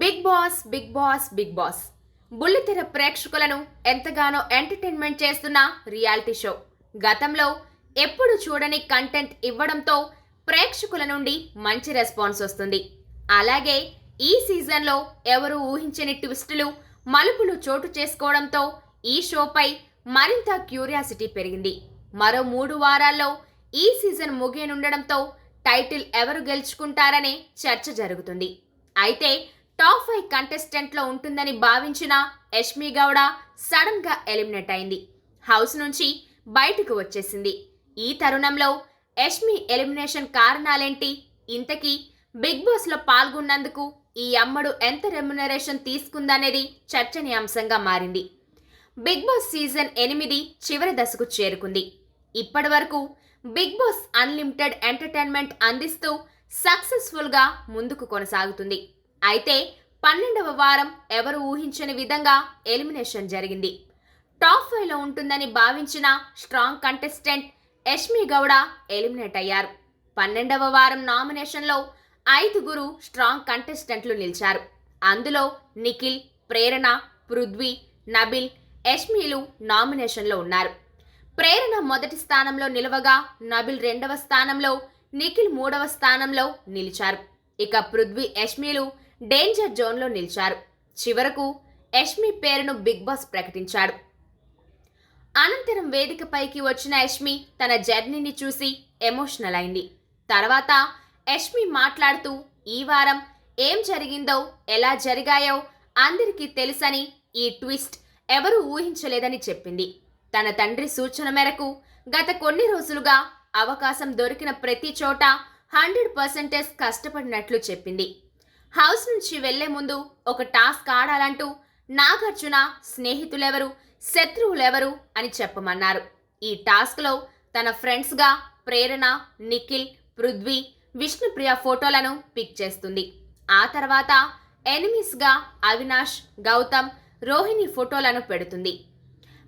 Bigg Boss Bigg Boss Bigg Boss. బుల్లితెర ప్రేక్షకులను ఎంతగానో ఎంటర్టైన్మెంట్ చేస్తున్న రియాలిటీ షో. గతంలో ఎప్పుడు చూడని కంటెంట్ ఇవ్వడంతో ప్రేక్షకుల నుండి మంచి రెస్పాన్స్ వస్తుంది. అలాగే ఈ సీజన్లో ఎవరు ఊహించని ట్విస్టులు మలుపులు చోటు చేసుకోవడంతో ఈ షోపై మరింత క్యూరియాసిటీ పెరిగింది. మరో మూడు వారాల్లో ఈ సీజన్ ముగియనుండడంతో టైటిల్ ఎవరు గెలుచుకుంటారనే చర్చ జరుగుతుంది. అయితే టాప్ ఫైవ్ కంటెస్టెంట్లో ఉంటుందని భావించిన యష్మి గౌడ సడన్గా ఎలిమినేట్ అయింది. హౌస్ నుంచి బయటకు వచ్చేసింది. ఈ తరుణంలో యష్మి ఎలిమినేషన్ కారణాలేంటి? ఇంతకీ బిగ్ బాస్లో పాల్గొన్నందుకు ఈ అమ్మడు ఎంత రెమ్యునరేషన్ తీసుకుందనేది చర్చనీయాంశంగా మారింది. బిగ్ బాస్ సీజన్ ఎనిమిది చివరి దశకు చేరుకుంది. ఇప్పటి వరకు బిగ్ బాస్ అన్లిమిటెడ్ ఎంటర్టైన్మెంట్ అందిస్తూ సక్సెస్ఫుల్గా ముందుకు కొనసాగుతుంది. అయితే పన్నెండవ వారం ఎవరు ఊహించని విధంగా ఎలిమినేషన్ జరిగింది. టాప్ ఫైవ్లో ఉంటుందని భావించిన strong contestant Yashmi Gowda eliminate అయ్యారు. పన్నెండవ వారం నామినేషన్లో ఐదుగురు స్ట్రాంగ్ కంటెస్టెంట్లు నిలిచారు. అందులో నిఖిల్ ప్రేరణ పృథ్వీ నబిల్ యష్మిలు నామినేషన్లో ఉన్నారు. ప్రేరణ మొదటి స్థానంలో నిలవగా నబిల్ రెండవ స్థానంలో నిఖిల్ మూడవ స్థానంలో నిలిచారు. ఇక పృథ్వీ యష్మిలు డేంజర్ జోన్లో నిలిచారు. చివరకు యష్మి పేరును బిగ్ బాస్ ప్రకటించాడు. అనంతరం వేదికపైకి వచ్చిన యష్మి తన జర్నీని చూసి ఎమోషనల్ అయింది. తర్వాత యష్మి మాట్లాడుతూ ఈ వారం ఏం జరిగిందో ఎలా జరిగాయో అందరికీ తెలుసని ఈ ట్విస్ట్ ఎవరూ ఊహించలేదని చెప్పింది. తన తండ్రి సూచన మేరకు గత కొన్ని రోజులుగా అవకాశం దొరికిన ప్రతి చోట హండ్రెడ్ పర్సెంటేజ్ కష్టపడినట్లు చెప్పింది. హౌస్ నుంచి వెళ్ళే ముందు ఒక టాస్క్ ఆడాలంటూ నాగార్జున స్నేహితులెవరు శత్రువులెవరు అని చెప్పమన్నారు. ఈ టాస్క్లో తన ఫ్రెండ్స్గా ప్రేరణ నిఖిల్ పృథ్వీ విష్ణుప్రియ ఫోటోలను పిక్ చేస్తుంది. ఆ తర్వాత ఎనిమీస్గా అవినాష్ గౌతమ్ రోహిణి ఫోటోలను పెడుతుంది.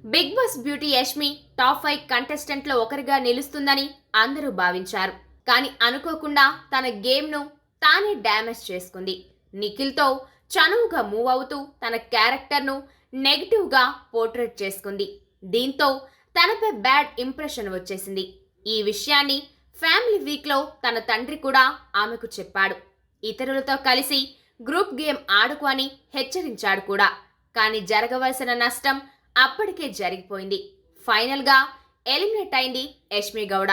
Bigg Boss beauty Yashmi top five కంటెస్టెంట్లో ఒకరిగా నిలుస్తుందని అందరూ భావించారు. కానీ అనుకోకుండా తన గేమ్ను తానే డ్యామేజ్ చేసుకుంది. నిఖిల్తో చనువుగా మూవ్ అవుతూ తన క్యారెక్టర్ను నెగిటివ్గా పోర్ట్రేట్ చేసుకుంది. దీంతో తనపై బ్యాడ్ ఇంప్రెషన్ వచ్చేసింది. ఈ విషయాన్ని ఫ్యామిలీ వీక్లో తన తండ్రి కూడా ఆమెకు చెప్పాడు. ఇతరులతో కలిసి గ్రూప్ గేమ్ ఆడుకు అని హెచ్చరించాడు కూడా. కానీ జరగవలసిన నష్టం అప్పటికే జరిగిపోయింది. ఫైనల్గా ఎలిమినేట్ అయింది యష్మి గౌడ.